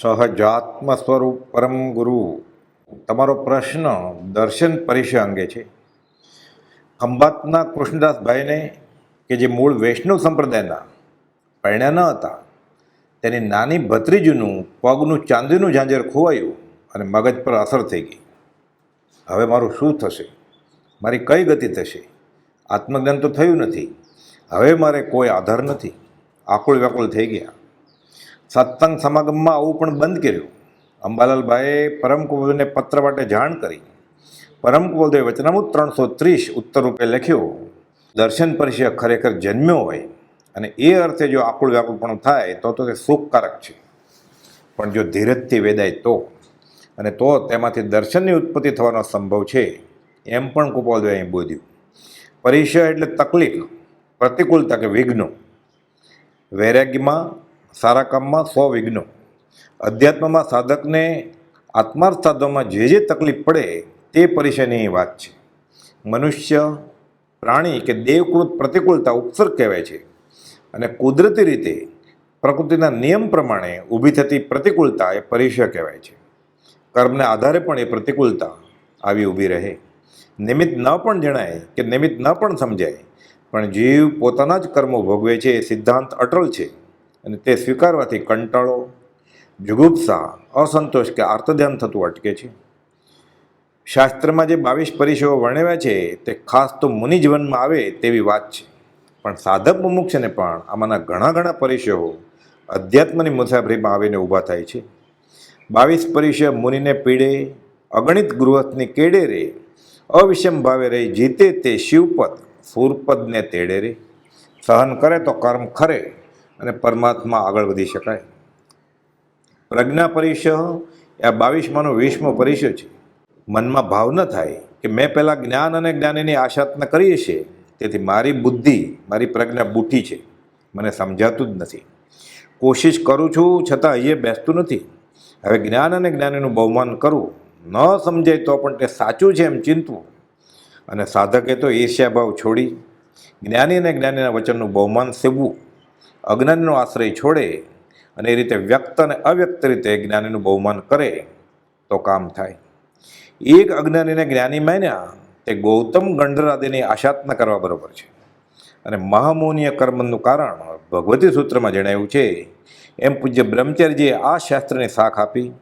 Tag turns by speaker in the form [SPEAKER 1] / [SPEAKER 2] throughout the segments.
[SPEAKER 1] સહજાત્મ સ્વરૂપ પરમ ગુરુ. તમારો પ્રશ્ન દર્શન પરિચય અંગે છે. ખંભાતના કૃષ્ણદાસભાઈને કે જે મૂળ વૈષ્ણવ સંપ્રદાયના પરણ્યા ન હતા, તેની નાની ભત્રીજનું પગનું ચાંદીનું ઝાંઝર ખોવાયું અને મગજ પર અસર થઈ ગઈ. હવે મારું શું થશે? મારી કઈ ગતિ થશે? આત્મજ્ઞાન તો થયું નથી. હવે મારે કોઈ આધાર નથી. આકુળ વ્યાકુળ થઈ ગયા. સત્સંગ સમાગમમાં આવું પણ બંધ કર્યું. અંબાલાલભાઈએ પરમ કુબલને પત્ર માટે જાણ કરી. પરમ કુબલદેવ વચનામૃત ત્રણસો ત્રીસ ઉત્તર રૂપે લખ્યું, દર્શન પરિચય ખરેખર જન્મ્યો હોય અને એ અર્થે જો આકુળ વ્યાકુળપણું થાય તો તો તે સુખકારક છે. પણ જો ધીરજથી વેદાય તો અને તો તેમાંથી દર્શનની ઉત્પત્તિ થવાનો સંભવ છે, એમ પણ કુપાલદેવે અહીં બોધ્યું. પરિચય એટલે તકલીફ, પ્રતિકૂળતા કે વિઘ્નો. વૈરાગ્યમાં સારા કામમાં સો વિઘ્નો. અધ્યાત્મમાં સાધકને આત્માર્થ સાધવામાં જે જે તકલીફ પડે તે પરિચયની વાત છે. મનુષ્ય, પ્રાણી કે દેવકૃત પ્રતિકૂળતા ઉપસર્ગ કહેવાય છે અને કુદરતી રીતે પ્રકૃતિના નિયમ પ્રમાણે ઊભી થતી પ્રતિકૂળતા એ પરિચય કહેવાય છે. કર્મને આધારે પણ એ પ્રતિકૂળતા આવી ઊભી રહે. નિમિત્ત ન પણ જણાય કે નિમિત્ત ન પણ સમજાય, પણ જીવ પોતાના જ કર્મો ભોગવે છે એ સિદ્ધાંત અટલ છે. અને તે સ્વીકારવાથી કંટાળો, જુગુપ્સા, અસંતોષ કે આર્તધ્યાન થતું અટકે છે. શાસ્ત્રમાં જે બાવીસ પરિચયો વર્ણવ્યા છે, તે ખાસ તો મુનિ જીવનમાં આવે તેવી વાત છે. પણ સાધક મુમુક્ષને પણ આમાંના ઘણા ઘણા પરિચયો અધ્યાત્મની મુસાફરીમાં આવીને ઊભા થાય છે. બાવીસ પરિચય મુનિને પીડે, અગણિત ગૃહસ્થની કેડે રે, અવિષમ ભાવે રહી જીતે તે શિવપદ સુરપદને તેડે રે. સહન કરે તો કર્મ ખરે અને પરમાત્મા આગળ વધી શકાય. પ્રજ્ઞા પરિષય આ બાવીસમાંનો વીસમો પરિચય છે. મનમાં ભાવ ન થાય કે મેં પહેલાં જ્ઞાન અને જ્ઞાનીની આશાતના કરી છે તેથી મારી બુદ્ધિ, મારી પ્રજ્ઞા બુઠી છે. મને સમજાતું જ નથી. કોશિશ કરું છું, છતાં અહીંયા બેસતું નથી. હવે જ્ઞાન અને જ્ઞાનીનું બહુમાન કરવું ન સમજાય તો પણ તે સાચું છે એમ ચિંતવું. અને સાધકે તો ઈર્ષ્યાભાવ છોડી, જ્ઞાની અને જ્ઞાનીના વચનનું બહુમાન સેવવું. અજ્ઞાનીનો આશ્રય છોડે અને એ રીતે વ્યક્ત અને અવ્યક્ત રીતે જ્ઞાનીનું બહુમાન કરે, તો કામ થાય. એક અજ્ઞાનીને જ્ઞાની માન્યા, તે ગૌતમ ગંડર આદિની આશાત્મા કરવા બરાબર છે. અને મહામૌનીય કર્મનું કારણ ભગવતી સૂત્રમાં જણાવ્યું છે, એમ પૂજ્ય બ્રહ્મચર્યજીએ આ શાસ્ત્રને શાખ આપી.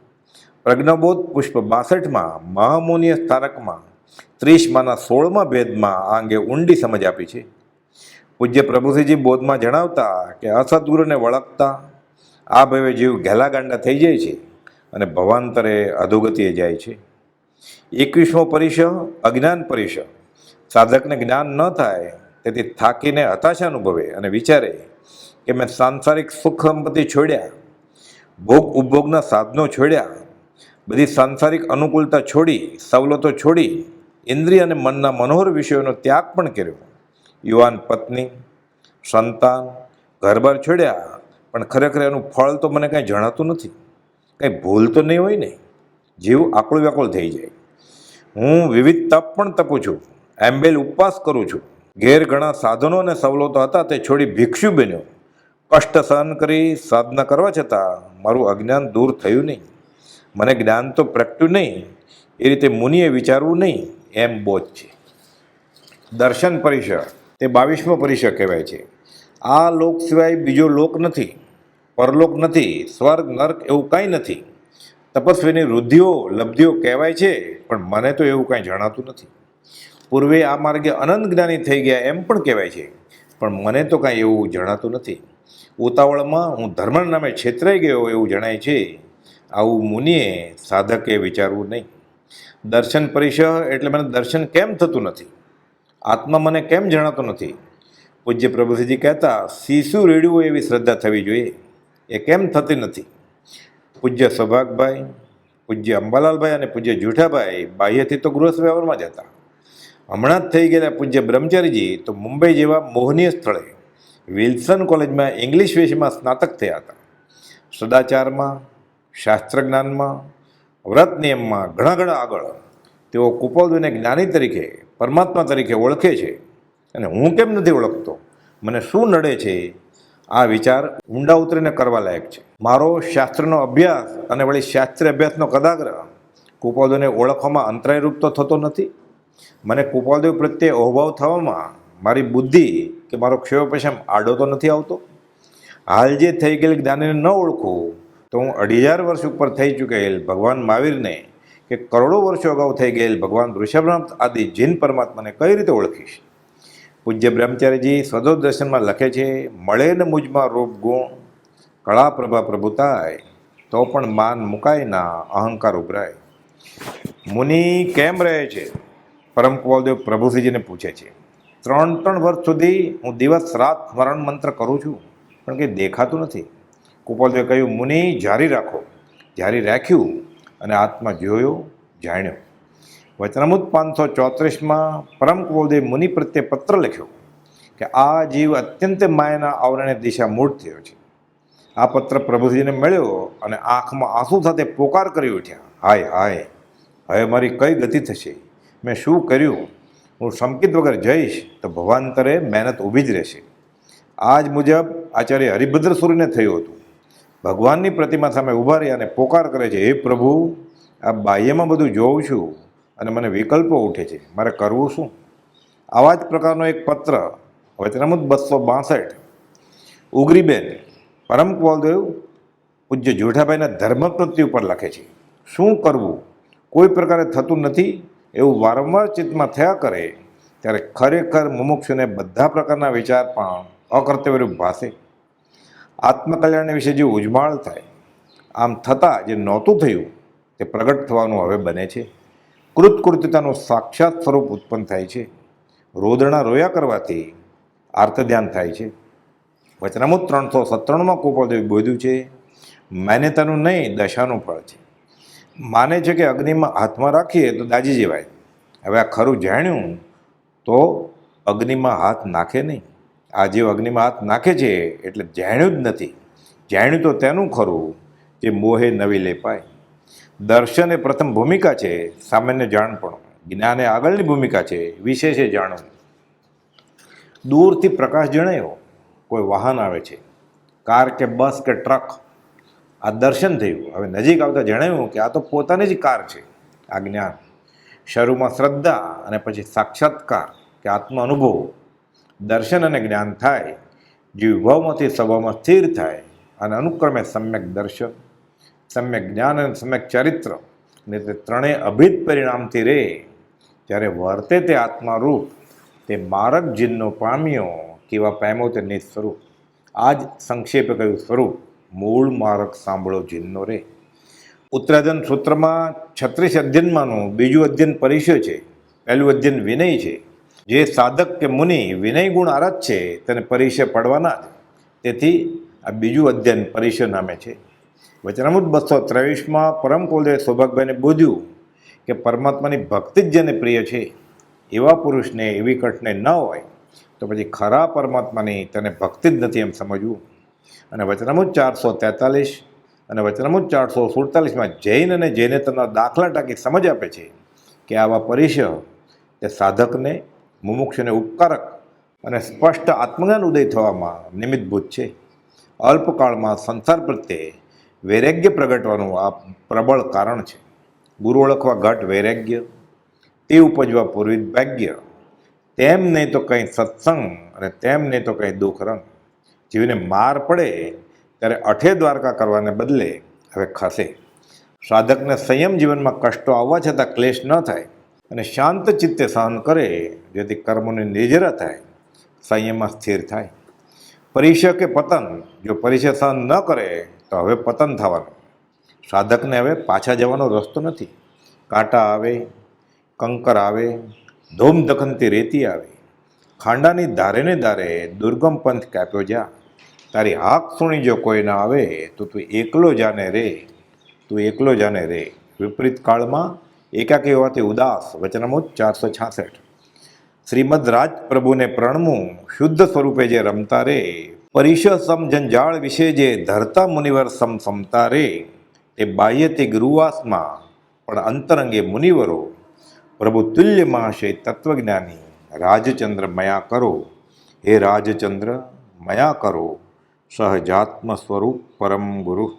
[SPEAKER 1] પ્રજ્ઞબોધ પુષ્પ બાસઠમાં મહામૌનીય તારકમાં ત્રીસમાંના સોળમાં ભેદમાં આ અંગે ઊંડી સમજ આપી છે. પૂજ્ય પ્રભુસિંહજી બોધમાં જણાવતા કે અસદગુરુને વળગતા આ ભવે જીવ ઘેલાગાંડા થઈ જાય છે અને ભવાંતરે અધોગતિએ જાય છે. એકવીસમો પરિચય અજ્ઞાન પરિચય સાધકને જ્ઞાન ન થાય તેથી થાકીને હતાશા અનુભવે અને વિચારે કે મેં સાંસારિક સુખ સંપત્તિ છોડ્યા, ભોગ ઉપભોગના સાધનો છોડ્યા, બધી સાંસારિક અનુકૂળતા છોડી, સવલતો છોડી, ઇન્દ્રિય અને મનના મનોહર વિષયોનો ત્યાગ પણ કર્યો. યુવાન પત્ની, સંતાન, ઘરબાર છોડ્યા. પણ ખરેખર એનું ફળ તો મને કાંઈ જણાતું નથી. કંઈ ભૂલ તો નહીં હોય ને? જીવ આકળું વ્યાકુળ થઈ જાય. હું વિવિધ તપ પણ તપું છું. એમ્બેલ ઉપવાસ કરું છું. ઘેર ઘણા સાધનો અને સવલતો હતા, તે છોડી ભિક્ષુ બન્યો. કષ્ટ સહન કરી સાધના કરવા છતાં મારું અજ્ઞાન દૂર થયું નહીં. મને જ્ઞાન તો પ્રગટ્યું નહીં. એ રીતે મુનિએ વિચારવું નહીં. એમ બોધ છે. દર્શન પરિસર. તે બાવીસમો પરિષદ કહેવાય છે. આ લોક સિવાય બીજો લોક નથી, પરલોક નથી, સ્વર્ગ, નર્ક એવું કાંઈ નથી. તપસ્વીની વૃદ્ધિઓ, લબ્ધિઓ કહેવાય છે, પણ મને તો એવું કાંઈ જણાતું નથી. પૂર્વે આ માર્ગે અનંત જ્ઞાની થઈ ગયા એમ પણ કહેવાય છે, પણ મને તો કાંઈ એવું જણાતું નથી. ઉતાવળમાં હું ધર્મના નામે છેતરાઈ ગયો એવું જણાય છે, આવું મુનિએ સાધકે વિચારવું નહીં. દર્શન પરિષદ એટલે મને દર્શન કેમ થતું નથી? આત્મા મને કેમ જણાતો નથી? પૂજ્ય પ્રભુસિંહજી કહેતા, શિશુ રેડ્યું એવી શ્રદ્ધા થવી જોઈએ. એ કેમ થતી નથી? પૂજ્ય સૌભાગભાઈ, પૂજ્ય અંબાલાલભાઈ અને પૂજ્ય જૂઠાભાઈ બાહ્યથી તો ગૃહસ્થ વ્યવહારમાં જ હતા. હમણાં જ થઈ ગયેલા પૂજ્ય બ્રહ્મચારીજી તો મુંબઈ જેવા મોહનીય સ્થળે વિલ્સન કોલેજમાં ઇંગ્લિશ વિષયમાં સ્નાતક થયા હતા. સદાચારમાં શાસ્ત્ર જ્ઞાનમાં વ્રત નિયમમાં ઘણા ઘણા આગળ તેઓ કુપોલદેવને જ્ઞાની તરીકે પરમાત્મા તરીકે ઓળખે છે અને હું કેમ નથી ઓળખતો? મને શું નડે છે? આ વિચાર ઊંડા ઉતરીને કરવા લાયક છે. મારો શાસ્ત્રનો અભ્યાસ અને વળી શાસ્ત્રીય અભ્યાસનો કદાગ્રહ કુપાલદેવને ઓળખવામાં અંતરાયરૂપ તો થતો નથી. મને કુપાલદેવ પ્રત્યે અહોભાવ થવામાં મારી બુદ્ધિ કે મારો ક્ષયોપશમ આડો તો નથી આવતો. હાલ જે થઈ ગયેલી જ્ઞાનીને ન ઓળખું, તો હું અઢી હજાર વર્ષ ઉપર થઈ ચૂકેલ ભગવાન મહાવીરને કે કરોડો વર્ષો અગાઉ થઈ ગયેલ ભગવાન ઋષભનાથ આદિ જૈન પરમાત્માને કઈ રીતે ઓળખીશ? પૂજ્ય બ્રહ્મચારીજી સ્વદો દર્શનમાં લખે છે, મળે ને મુજમાં રૂપ ગુણ, કળા પ્રભા પ્રભુતાય, તો પણ માન મુકાય ના, અહંકાર ઉભરાય. મુનિ કેમ રહે છે? પરમ કુવાલદેવ પ્રભુશ્રીજીને પૂછે છે. ત્રણ ત્રણ વર્ષ સુધી હું દિવસ રાત સ્મરણ મંત્ર કરું છું, પણ કંઈ દેખાતું નથી. કુપાલદેવે કહ્યું, મુનિ, જારી રાખો. જારી રાખ્યું. અને આત્મા જોયો, જાણ્યો. વચનામૃત પાંચસો ચોત્રીસમાં પરમ કુપાલદેવ મુનિ પ્રત્યે પત્ર લખ્યો કે આ જીવ અત્યંત માયાના આવરણે દિશા મૂળ થયો છે. આ પત્ર પ્રભુજીને મળ્યો અને આંખમાં આંસુ સાથે પોકાર કરી ઉઠ્યા. હાય હાય, હવે મારી કઈ ગતિ થશે? મેં શું કર્યું? હું શંકિત વગર જઈશ તો ભવાંતરે મહેનત ઊભી જ રહેશે. આ જ મુજબ આચાર્ય હરિભદ્ર સૂરીને થયું હતું. ભગવાનની પ્રતિમા સામે ઊભા રહી અને પોકાર કરે છે, હે પ્રભુ, આ બાહ્યમાં બધું જોઉં છું અને મને વિકલ્પો ઉઠે છે. મારે કરવું શું? આવા જ પ્રકારનો એક પત્ર વચનામૃત બસો બાસઠ. ઉગરીબેન પરમ કુવાલદેવ પૂજ્ય જોઠાભાઈના ધર્મપૃત્તિ ઉપર લખે છે, શું કરવું? કોઈ પ્રકારે થતું નથી. એવું વારંવાર ચિત્તમાં થયા કરે, ત્યારે ખરેખર મુમુક્ષુને બધા પ્રકારના વિચાર પણ અકર્તવ્યરૂપ ભાસે. આત્મકલ્યાણ વિશે જે ઉજમાળ થાય, આમ થતાં જે નહોતું થયું, તે પ્રગટ થવાનું હવે બને છે. કૃતકૃત્યતાનું સાક્ષાત સ્વરૂપ ઉત્પન્ન થાય છે. રોદણા રોયા કરવાથી આર્ત ધ્યાન થાય છે. વચનામૃત ત્રણસો સત્તાણુંમાં કુપાલદેવી બોધ્યું છે, માન્યતાનું નહીં, દશાનું ફળ છે. માને છે કે અગ્નિમાં હાથમાં રાખીએ તો દાજી જવાય. હવે આ ખરું જાણ્યું, તો અગ્નિમાં હાથ નાખે નહીં. આ જીવ અગ્નિમાં હાથ નાખે છે એટલે જાણ્યું જ નથી. જાણ્યું તો તેનું ખરું જે મોહે નવી લેપાય દર્શન એ પ્રથમ ભૂમિકા છે સામાન્ય જાણપણું. જ્ઞાન એ આગળની ભૂમિકા છે વિશેષે જાણવું. દૂરથી પ્રકાશ જણાયો, કોઈ વાહન આવે છે. કાર કે બસ કે ટ્રક. આ દર્શન થયું. હવે નજીક આવતા જણાવ્યું કે આ તો પોતાની જ કાર છે, આ જ્ઞાન. શરૂમાં શ્રદ્ધા અને પછી સાક્ષાત્કાર, કે આત્મ અનુભવ દર્શન અને જ્ઞાન થાય, જીવભાવમાંથી સ્વભાવમાં સ્થિર થાય અને અનુક્રમે સમ્યક દર્શન, સમ્યક જ્ઞાન અને સમ્યક ચરિત્ર, ને તે ત્રણેય અભિત પરિણામથી રહે જ્યારે વર્તે તે આત્મારૂપ, તે મારક જીનનો પામ્યો કેવા પામ્યો તે નિજ સ્વરૂપ. આ જ સંક્ષેપે કહ્યું, સ્વરૂપ, મૂળ મારક સાંભળો જીનનો રે. ઉત્તરાધન સૂત્રમાં છત્રીસ અધ્યયનમાંનું બીજું અધ્યયન પરિચય છે. પહેલું અધ્યયન વિનય છે. જે સાધક કે મુનિ વિનય ગુણ આરત છે, તેને પરિચય પડવાના જ તેથી આ બીજું અધ્યયન પરિચય નામે છે. વચનામૃત બસો ત્રેવીસમાં પરમ કુલદેવ સૌભાગભાઈને બોધ્યું કે પરમાત્માની ભક્તિ જ જેને પ્રિય છે, એવા પુરુષને એવી કઠને ન હોય, તો પછી ખરા પરમાત્માની તેને ભક્તિ જ નથી એમ સમજવું. અને વચનામૃત ચારસો તેતાલીસ અને વચનામૃત ચારસો સુડતાલીસમાં જૈન અને જૈનેતરના દાખલા ટાંકી સમજ આપે છે કે આવા પરિચય તે સાધકને મુમુક્ષને ઉપકારક અને સ્પષ્ટ આત્મજ્ઞાન ઉદય થવામાં નિમિત્તભૂત છે. અલ્પકાળમાં સંસાર પ્રત્યે વૈરાગ્ય પ્રગટવાનું આ પ્રબળ કારણ છે. ગુરુ ઓળખવા ઘટ વૈરાગ્ય, તે ઉપજવા પૂર્વિત ભાગ્ય, તેમ નહીં તો કંઈ સત્સંગ અને તેમ નહીં તો કંઈ દુઃખ રંગ. જીવને માર પડે ત્યારે અઠે દ્વારકા કરવાને બદલે હવે ખસે. સાધકને સંયમ જીવનમાં કષ્ટો આવવા છતાં ક્લેશ ન થાય. અને શાંત ચિત્તે સહન કરે, જેથી કર્મોની નિજરા થાય, સંયમમાં સ્થિર થાય. પરિચય કે પતન, જો પરિચય સહન ન કરે, તો હવે પતન થવાનું. સાધકને હવે પાછા જવાનો રસ્તો નથી. કાંટા આવે, કંકર આવે, ધોમ રેતી આવે. ખાંડાની ધારે ને ધારે દુર્ગમ પંથ કાપ્યો જા. તારી હાક સુણી જો કોઈ ના આવે, તો તું એકલો જાને રે. તું એકલો જાને રે. વિપરીત કાળમાં એકાકી હોવાથી ઉદાસ વચનામૃત ચારસો છાસઠ. શ્રીમદ રાજ પ્રભુને પ્રણમું, શુદ્ધ સ્વરૂપે જે રમતા રે પરિષ સમ જંજાળ વિશે જે ધરતા મુનિવર સમ સમતા રે, તે બાહ્યથી ગુરુવાસમાં, પણ અંતરંગે મુનિવરો, પ્રભુ તુલ્ય મહાશય તત્વજ્ઞાની રાજચંદ્ર મયા કરો. હે રાજચંદ્ર, મયા કરો. સહજાત્મ સ્વરૂપ પરમ ગુરુ.